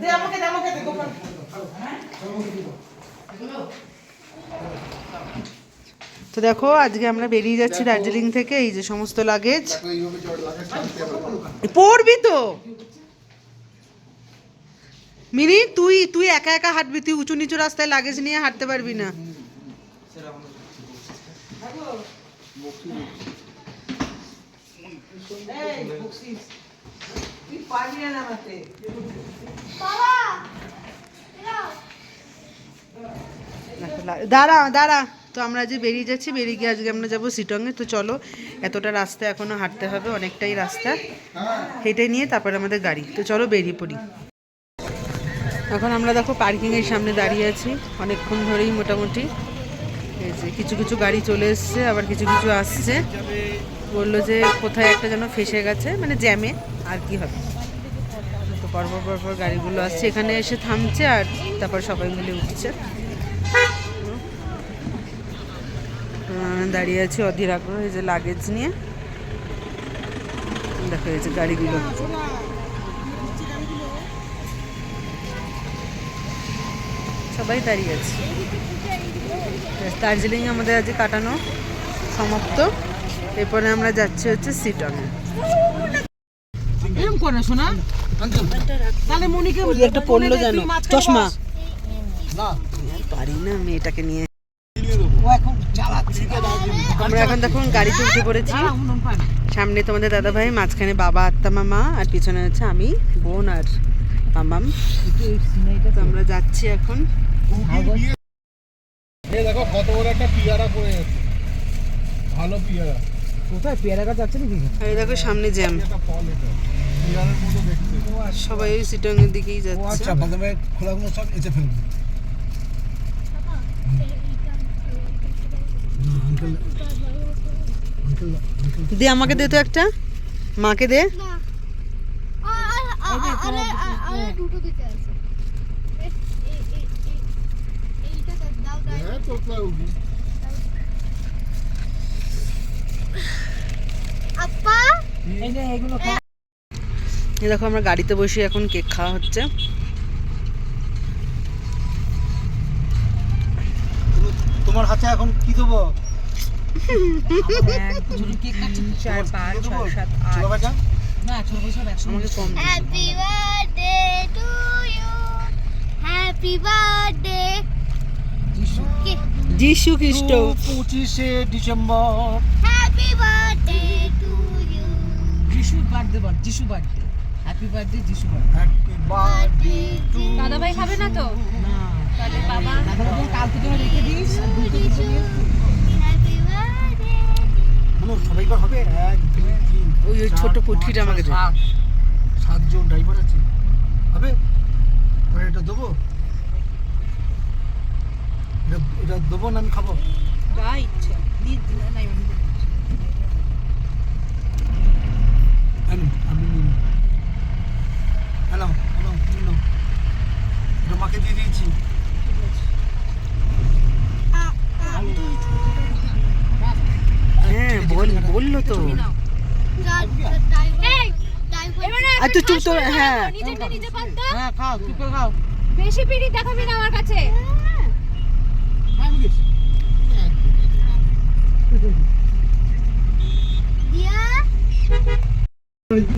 দে আমাকে দে আমাকে দে গোপাল তো দেখো আজকে আমরা বেরিয়ে যাচ্ছি দার্জিলিং থেকে এই যে সমস্ত লাগেজ পড়বি তো! মিনি তুই তুই একা একা হাঁটবি তুই উঁচু নিচু রাস্তায় লাগেজ নিয়ে হাঁটতে পারবি না। এই তুই পারবি না নামাতে। দাঁড়া দাঁড়া। তো আমরা আজ বেরিয়ে যাচ্ছি বেরিয়ে গিয়ে আজকে আমরা যাব সিটংয়ে তো চলো এতটা রাস্তা এখনও হাঁটতে হবে অনেকটাই রাস্তা। হেঁটে নিয়ে তারপরে আমাদের গাড়ি। তো চলো বেরিয়ে পড়ি। এখন আমরা দেখো পার্কিংয়ের সামনে দাঁড়িয়ে আছি অনেকক্ষণ ধরেই মোটামুটি। এই যে কিছু কিছু গাড়ি চলে এসছে আবার কিছু কিছু আসছে। বলল যে কোথায় একটা যেন ফেসে গেছে মানে জ্যামে আর কি হবে। পরপর পরপর গাড়িগুলো আসছে এখানে এসে থামছে আর তারপর সবাই মিলে উঠছে। দাঁড়িয়ে আছি অধীর আগ্রহ, এই যে লাগেজ নিয়ে। দেখো এই যে গাড়িগুলো। সবাই দাঁড়িয়ে আছে। দার্জিলিং আমাদের আজ কাটানো সমাপ্ত। এরপরে আমরা যাচ্ছি হচ্ছে সিটনে করে শোনা একটা পড়ল জানো চশমা। পারি না মেয়েটাকে নিয়ে। ও এখন চালাচ্ছে। আমরা এখন দেখুন গাড়িতে উঠে পড়েছি। সামনে তোমাদের দাদা ভাই মাঝখানে বাবা আত্মা মামা আর পিছনে হচ্ছে আমি বোন আর মামাম। তো আমরা যাচ্ছি এখন। দেখো কত বড় একটা পিয়ারা পড়ে গেছে। ভালো পিয়ারা। কোথায়? পেয়ারা গাছ আছে নাকি দেখো সামনে জ্যাম। মতো দেখতে সবাই ওই সিটং এর দিকেই যাচ্ছে। বাদামে খোলাগুলো সব এঁচে ফেলবে। দে আমাকে দে তো একটা। মাকে দে। আপা এই যে এগুলো এই দেখো আমরা গাড়িতে বসে এখন কেক খাওয়া হচ্ছে। তোমার হাতে এখন কি দেবো? এক, দুটো কেক কাটছি, চার, পাঁচ, ছয়, সাত, আট। ছোট বাচ্চা না, ছোট বড় সব একসঙ্গে। আমাকে কম happy birthday to you happy birthday Jishu. Khristo. পঁচিশে December. Happy birthday to you Jishu birthday। Happy birthday, Jishu. Happy birthday to দাদা ভাই খাবে না তো? না, তাহলে বাবা। দাদা ভাই কালকে জন্য রেখে দিস, দুটো নিয়ে। হ্যাপি বার্থডে হবে? এক দুই তিন ওই ওই ছোট পুঠিটা আমাকে দে। সাতজন ড্রাইভার আছে। হবে এবার এটা দেবো? এটা এটা দেবো না আমি খাব? যা ইচ্ছে। দি- দি- না, না, এমনি দে। আমি আমি নিন হ্যালো হ্যালো নিন মাকে দিয়ে দিয়েছি। হ্যাঁ বল বলল তো। আর তুই চুপ তো হ্যাঁ। হ্যাঁ, খাও, তুই করে খাও। বেশি পিড়ি দেখাবি না আমার কাছে। দিয়া।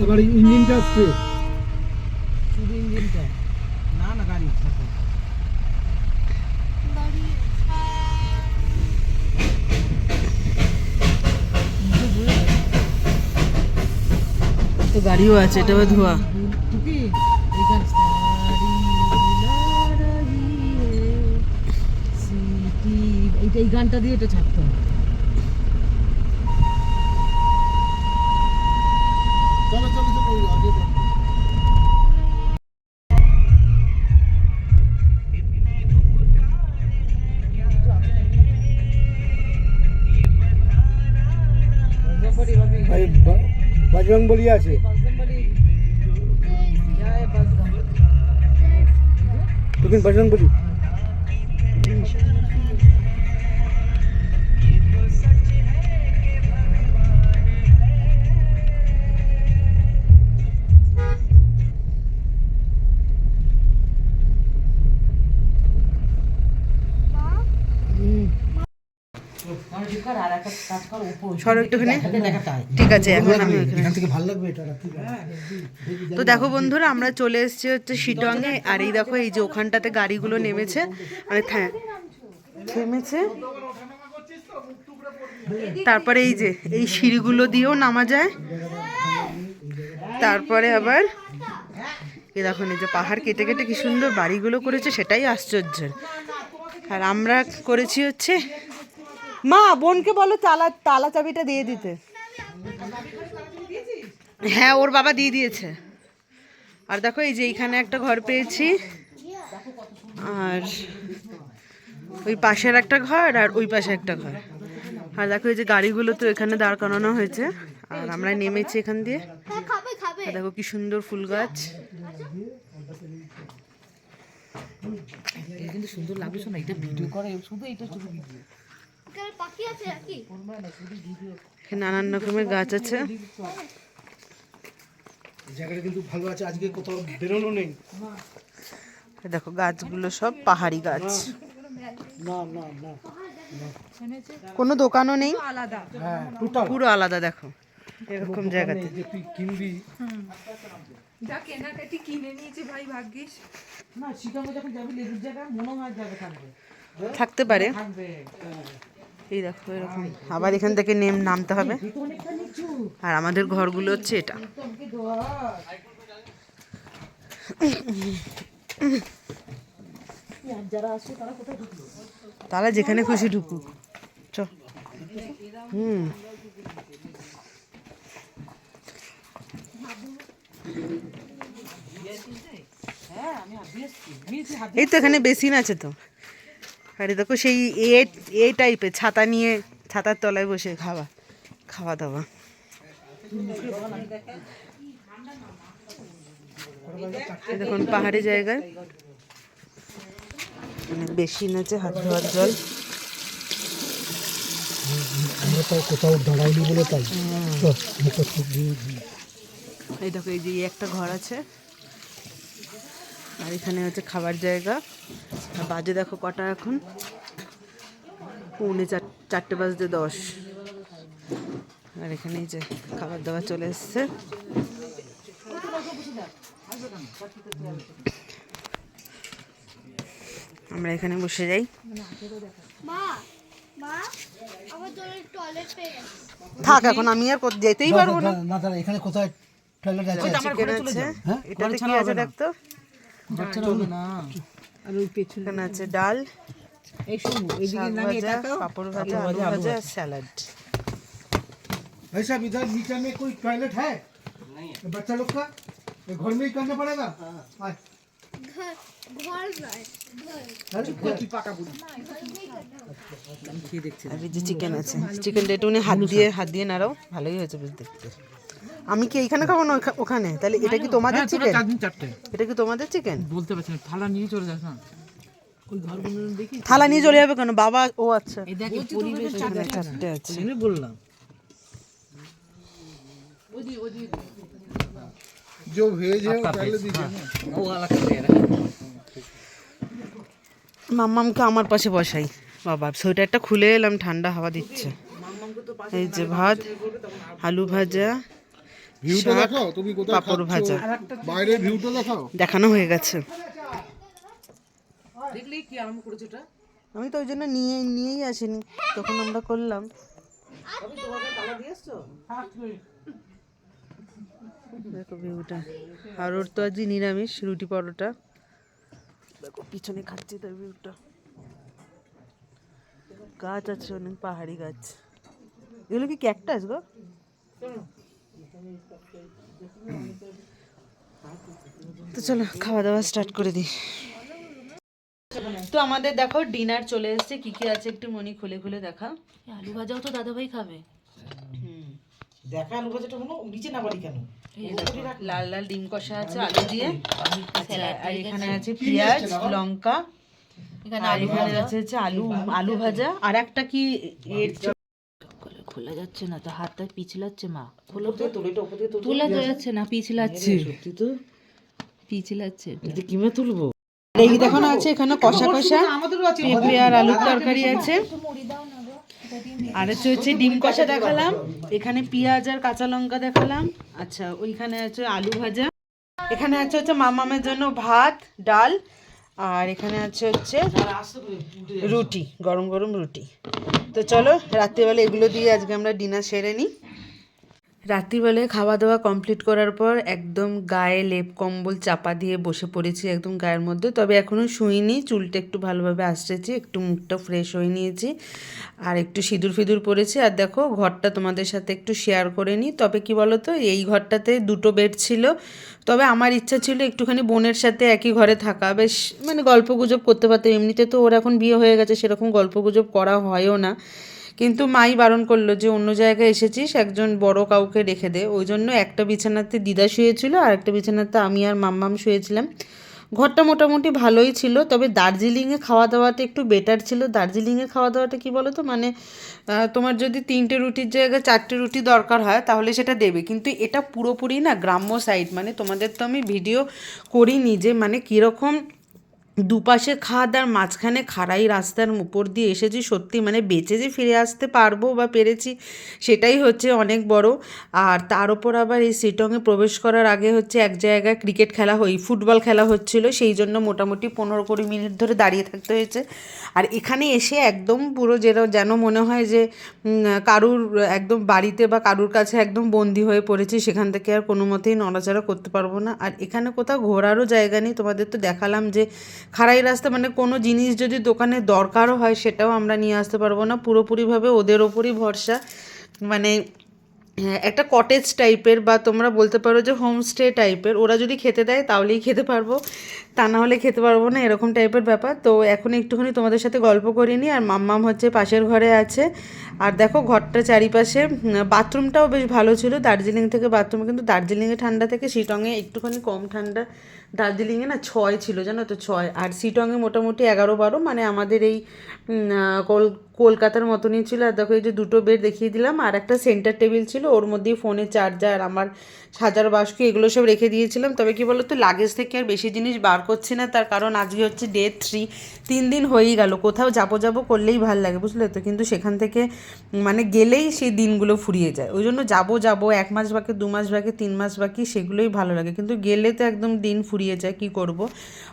এবার ইঞ্জিনটা আসছে। শুধু ইঞ্জিনটা। না, না, গাড়ি, থাকো। বাড়ি তো গাড়িও আছে এটাও ধোয়া। এই গানটা দিয়ে এটা ছাড়তে হবে। বজরং বলি আছে? বজরং বলি। সরো একটুখানি। ঠিক আছে এখন আমি রাত্রি তো দেখো বন্ধুরা আমরা চলে এসেছি হচ্ছে শিটংয়ে। আর এই দেখো এই যে ওখানটাতে গাড়িগুলো নেমেছে। মানে থ্যা- থেমেছে। তারপরে এই যে এই সিঁড়িগুলো দিয়েও নামা যায়। তারপরে আবার এ দেখো এই যে পাহাড় কেটে কেটে কি সুন্দর বাড়িগুলো করেছে সেটাই আশ্চর্যের। আর আমরা করেছি হচ্ছে মা, বোনকে বলো তালা তালা চাবিটা দিয়ে দিতে। হ্যাঁ ওর বাবা দিয়ে দিয়েছে। আর দেখো, এই যে এইখানে একটা ঘর পেয়েছি। আর ওই পাশের একটা ঘর আর ওই পাশে একটা ঘর। আর দেখো, এই যে গাড়িগুলো তো এখানে দাঁড় করানো হয়েছে। আর আমরা নেমেছি এখান দিয়ে। দেখো, কি সুন্দর ফুল গাছ। কিন্তু সুন্দর লাগবে শোনা এটা ভিডিও করে, শুধু এটা শুধু ভিডিও নানান রকমের গাছ আছে। জায়গাটা কিন্তু ভালো আছে আজকে কোথাও বেরোনো নেই। দেখো গাছগুলো সব পাহাড়ি গাছ। না না না কোনো দোকানও নেই? হ্যাঁ পুরো আলাদা দেখো। এরকম জায়গাতে। তুই কিনবি। যা কেনাকাটি কিনে নিয়েছে ভাই ভাগ্যিস। না শিকাগো যখন যাবি লেবুর জায়গা মনে হয় যাবে থাকবে। থাকতে পারে। থাকবে এই দেখো, এরকম। আবার এখান থেকে নেম নামতে হবে। আর আমাদের ঘরগুলো হচ্ছে এটা। তারা যেখানে খুশি ঢুকুক। চ। হুম। এই তো এখানে বেসিন আছে তো। আরে দেখো সেই এ এ টাইপের ছাতা নিয়ে ছাতার তলায় বসে খাওয়া খাওয়া দাওয়া। দেখুন পাহাড়ি জায়গায়। মানে বেসিন আছে হাত ধোয়ার জল। কোথাও দাঁড়াইনি বলে তাই। এই দেখো এই যে একটা ঘর আছে। আর এখানে হচ্ছে খাবার জায়গা। বাজে দেখো কটা এখন? পৌনে চার চারটে বাজতে দশ। আর এখানেই যে খাবার দাবার চলে এসছে। আমরা এখানে বসে যাই। মা মা আমার জন্য টয়লেট পেয়ে গেছে। থাক এখন আমি আর যেতেই পারব না না। এখানে কোথায় টয়লেট আছে? হ্যাঁ? এটাতে দেখতো? না। আর ওই পেছনে এখানে আছে ডাল এই শোনো এইদিকে শাক নামিয়ে ভাজা তাকাও পাপড় ভাজা আলু ভাজা স্যালাড भाई साहब इधर नीचे में कोई टॉयलेट है नहीं बच्चा लोग का ये घर में ही करना पड़ेगा आए। ঘর ঘর নয় ঘর अरे, घर। আমি খেয়ে দেখছি আর এই যে চিকেন আছে চিকেনটা একটু হাত দিয়ে হাত দিয়ে নাড়াও ভালোই হয়েছে বেশ দেখতে আমি কি এইখানে খাবো না ওখা- ওখানে তাহলে এটা কি তোমাদের চিকেন চার দিন চারটে এটা কি তোমাদের চিকেন বলতে পারছি না থালা নিয়ে চলে যাস না ওই ঘরগুলো দেখি থালা নিয়ে চলে যাবে কেন বাবা ও আচ্ছা এই দেখ পরিবেশ এখানে চারটে আছে জন্য বললাম जो भेज है वो पहले दीजिए ना ও আলাদা করে মাম্মামকে আমার পাশে বসাই বাবা সোয়েটারটা খুলে এলাম ঠান্ডা হাওয়া দিচ্ছে এই যে ভাত আলু ভাজা ভিউটা দেখাও তুমি কোথায় পাঁপড় ভাজা। বাইরের ভিউটা দেখাও। দেখানো হয়ে গেছে। দেখলি কি আরম্ভ করেছে ওটা? আমি তো ওই জন্য নিয়ে নিয়েই আসিনি তখন আমরা করলাম। দেখো ভিউটা। আর ওর তো আজই নিরামিষ রুটি পরোটা। দেখো পিছনে খাচ্ছি তার ভিউটা। গাছ আছে অনেক পাহাড়ি গাছ। এগুলো কি ক্যাকটাস গো? তো চলো খাওয়া দাওয়া স্টার্ট করে দিই। তো আমাদের দেখো ডিনার চলে এসেছে। কি কি আছে একটু মনি খুলে খুলে দেখা। আলু ভাজাও তো দাদাভাই খাবে। দেখা আলু ভাজাটা হলো নিচে না বাড়ি কেন? লাল লাল ডিম কষা আছে আলু দিয়ে। আচ্ছা, আর এখানে আছে পেঁয়াজ লঙ্কা এখানে আর এখানে আছে হচ্ছে আলু আলু ভাজা। আর একটা কি এর খোলা যাচ্ছে না তো হাতটা পিছলাচ্ছে মা। খোলো তো উপর দিয়ে তোলা। তো যাচ্ছে না পিছলাচ্ছে। সত্যি তো। পিছলাচ্ছে এটা। কিমে তুলবো? এই দেখো না আছে এখানে কষা কষা। আমাদেরও আছে। পেঁপে আর আলুর তরকারি আছে। আর হচ্ছে হচ্ছে ডিম কষা দেখালাম এখানে পেঁয়াজ আর কাঁচা লঙ্কা দেখালাম। আচ্ছা ওইখানে আছে আলু ভাজা। এখানে আছে হচ্ছে মামামের জন্য ভাত ডাল আর এখানে আছে হচ্ছে রুটি গরম গরম রুটি। তো চলো রাত্রেবেলা এগুলো দিয়ে আজকে আমরা ডিনার সেরে নিই। রাত্রিবেলায় খাওয়া দাওয়া কমপ্লিট করার পর একদম গায়ে লেপ কম্বল চাপা দিয়ে বসে পড়েছি একদম গায়ের মধ্যে। তবে এখনও শুইনি, চুলটা একটু ভালোভাবে আসতেছি, একটু মুখটা ফ্রেশ হয়ে নিয়েছি আর একটু সিঁদুর ফিঁদুর পরেছি। আর দেখো, ঘরটা তোমাদের সাথে একটু শেয়ার করে নিই। তবে কি বলো তো এই ঘরটাতে দুটো বেড ছিল। তবে আমার ইচ্ছা ছিল একটুখানি বোনের সাথে একই ঘরে থাকা। বেশ মানে গল্প গুজব করতে পারতাম। এমনিতে তো ওর এখন বিয়ে হয়ে গেছে, সেরকম গল্প গুজব করা হয়ও না। কিন্তু মাই বারণ করল যে, অন্য জায়গায় এসেছিস, একজন বড় কাউকে রেখে দে। ওই জন্য একটা বিছানাতে দিদা শুয়েছিল, আর একটা বিছানাতে আমি আর মাম্মাম শুয়েছিলাম। ঘরটা মোটামুটি ভালোই ছিল, তবে দার্জিলিংয়ে খাওয়া দাওয়াটা একটু বেটার ছিল। দার্জিলিংয়ে খাওয়া দাওয়াটা কি বলো তো মানে তোমার যদি তিনটে রুটির জায়গায় চারটে রুটি দরকার হয়, তাহলে সেটা দেবে। কিন্তু এটা পুরোপুরি না, গ্রাম্য সাইড মানে তোমাদের তো আমি ভিডিও করিনি যে মানে কীরকম দুপাশে খাদ আর মাঝখানে খাড়াই রাস্তার উপর দিয়ে এসেছি। সত্যি মানে বেঁচে যে ফিরে আসতে পারব বা পেরেছি সেটাই হচ্ছে অনেক বড়। আর তার ওপর আবার এই সিটংয়ে প্রবেশ করার আগে হচ্ছে এক জায়গায় ক্রিকেট খেলা হই ফুটবল খেলা হচ্ছিল। সেই জন্য মোটামুটি পনেরো কুড়ি মিনিট ধরে দাঁড়িয়ে থাকতে হয়েছে। আর এখানে এসে একদম পুরো যেন যেন মনে হয় যে কারুর একদম বাড়িতে বা কারুর কাছে একদম বন্দি হয়ে পড়েছি, সেখান থেকে আর কোনো মতেই নড়াচড়া করতে পারব না। আর এখানে কোথাও ঘোরারও জায়গা নেই। তোমাদের তো দেখালাম যে খাড়াই রাস্তা মানে কোনো জিনিস যদি দোকানে দরকারও হয় সেটাও আমরা নিয়ে আসতে পারব না। পুরোপুরিভাবে ওদের ওপরই ভরসা। মানে হ্যাঁ, একটা কটেজ টাইপের বা তোমরা বলতে পারো যে হোমস্টে টাইপের ওরা যদি খেতে দেয় তাহলেই খেতে পারব। তা না হলে খেতে পারব না এরকম টাইপের ব্যাপার। তো এখন একটুখানি তোমাদের সাথে গল্প করিনি আর মাম্মাম হচ্ছে পাশের ঘরে আছে। আর দেখো ঘরটা চারিপাশে বাথরুমটাও বেশ ভালো ছিল। দার্জিলিং থেকে বাথরুম কিন্তু দার্জিলিংয়ে ঠান্ডা থেকে শিটংয়ে একটুখানি কম ঠান্ডা দার্জিলিংয়ে না ছয় ছিল, জানো তো ছয়। আর শিটংয়ে মোটামুটি এগারো বারো মানে আমাদের এই কল- কলকাতার মতনই ছিল। আর দেখো এই যে দুটো বেড দেখিয়ে দিলাম, আর একটা সেন্টার টেবিল ছিল, ওর মধ্যেই ফোনের চার্জার আমার সাজার বাস্ক, এগুলো সব রেখে দিয়েছিলাম। তবে কি বলতো লাগেজ থেকে আর বেশি জিনিস বার করছি না, তার কারণ আজকে হচ্ছে ডে থ্রি তিন দিন হয়েই গেল, কোথাও যাব যাব করলেই ভালো লাগে, বুঝলে তো? কিন্তু সেখান থেকে মানে গেলেই সেই দিনগুলো ফুরিয়ে যায়। ওই জন্য যাব যাব, এক মাস বাকি, দু মাস বাকি, তিন মাস বাকি, সেগুলোই ভালো লাগে। কিন্তু গেলে তো একদম দিন ফুরিয়ে যায়, কি করব?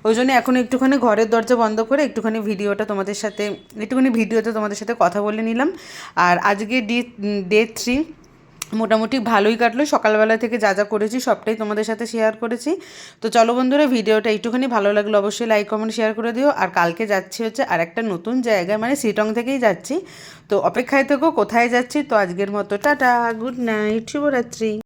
ওই জন্য এখন একটুখানি ঘরের দরজা বন্ধ করে, একটুখানি ভিডিওটা তোমাদের সাথে, একটুখানি ভিডিওতে তোমাদের সাথে কথা বলে নিলাম। আর আজকে ডে ডে থ্রি মোটামুটি ভালোই কাটলো। সকালবেলা থেকে যা যা করেছি সবটাই তোমাদের সাথে শেয়ার করেছি। তো চলো বন্ধুরা, ভিডিওটা একটুখানি ভালো লাগল অবশ্যই লাইক কমেন্ট শেয়ার করে দিও। আর কালকে যাচ্ছি হচ্ছে আর একটা নতুন জায়গায় মানে সিটং থেকেই যাচ্ছি। তো অপেক্ষায় থেকো, কোথায় যাচ্ছি? তো আজকের মতো, টাটা গুড নাইট শুভরাত্রি।